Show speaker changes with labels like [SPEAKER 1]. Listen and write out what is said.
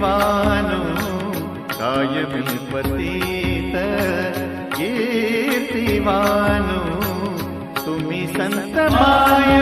[SPEAKER 1] कीर्तिवानु कायमी पतित कीर्तिवानु। तुम्ही संत माय